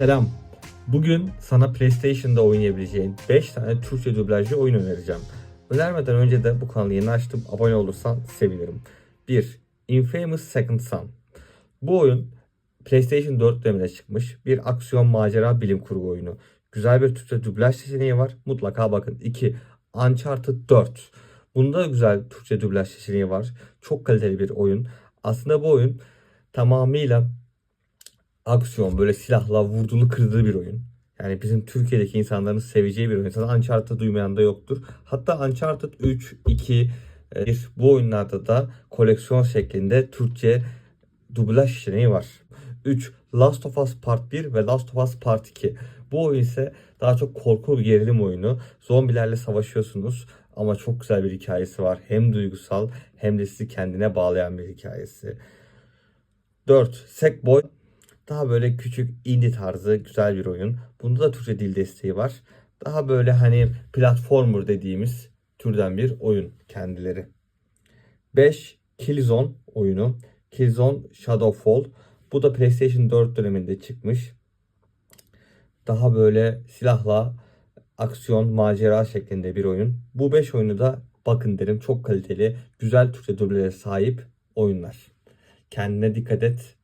Selam. Bugün sana PlayStation'da oynayabileceğin 5 tane Türkçe dublajlı oyun önereceğim. Önermeden önce de bu kanalı yeni açtım. Abone olursan sevinirim. 1. Infamous Second Son. Bu oyun PlayStation 4 döneminde çıkmış bir aksiyon macera bilim kurgu oyunu. Güzel bir Türkçe dublaj seçeneği var. Mutlaka bakın. 2. Uncharted 4. Bunda da güzel Türkçe dublaj seçeneği var. Çok kaliteli bir oyun. Aslında bu oyun tamamıyla aksiyon böyle silahla vurdulu kırdığı bir oyun. Yani bizim Türkiye'deki insanların seveceği bir oyun. Zaten Uncharted duymayan da yoktur. Hatta Uncharted 3, 2, 1 bu oyunlarda da koleksiyon şeklinde Türkçe dublaj seçeneği var. 3. Last of Us Part 1 ve Last of Us Part 2. Bu oyun ise daha çok korku bir gerilim oyunu. Zombilerle savaşıyorsunuz ama çok güzel bir hikayesi var. Hem duygusal hem de sizi kendine bağlayan bir hikayesi. 4. Sackboy daha böyle küçük indie tarzı güzel bir oyun. Bunda da Türkçe dil desteği var. Daha böyle hani platformer dediğimiz türden bir oyun kendileri. 5. Killzone oyunu. Killzone Shadowfall. Bu da PlayStation 4 döneminde çıkmış. Daha böyle silahla aksiyon, macera şeklinde bir oyun. Bu 5 oyunu da bakın derim çok kaliteli, güzel Türkçe dublere sahip oyunlar. Kendine dikkat et.